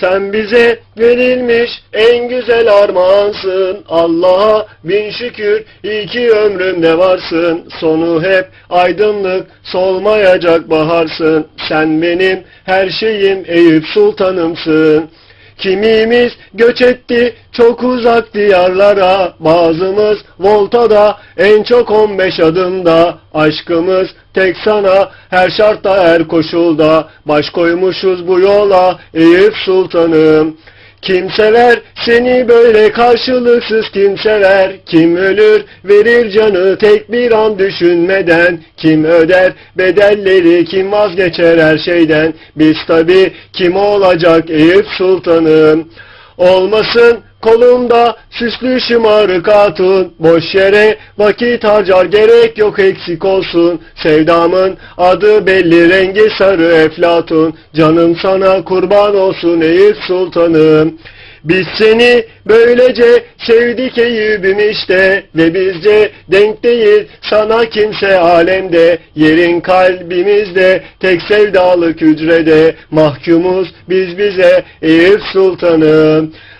Sen bize verilmiş en güzel armağansın. Allah'a bin şükür iyi ki ömrümde varsın. Sonu hep aydınlık solmayacak baharsın. Sen benim her şeyim Eyüp Sultanımsın. Kimimiz göç etti çok uzak diyarlara, bazımız voltada, en çok 15 adımda, aşkımız tek sana, her şartta her koşulda, baş koymuşuz bu yola, Eyüp Sultanım. Kimseler seni böyle karşılıksız kimseler. Kim ölür verir canı tek bir an düşünmeden. Kim öder bedelleri kim vazgeçer her şeyden. Biz tabi kim olacak Eyüp Sultanım? Olmasın kolumda süslü şımarık hatun Boş yere vakit harcar gerek yok eksik olsun. Sevdamın adı belli rengi sarı eflatun. Canım sana kurban olsun Eyüp Sultanım. Biz seni böylece sevdik Eyüp'üm işte. Ve bizce denk değil sana kimse alemde. Yerin kalbimizde tek sevdalık hücrede. Mahkumuz biz bize Eyüp Sultanım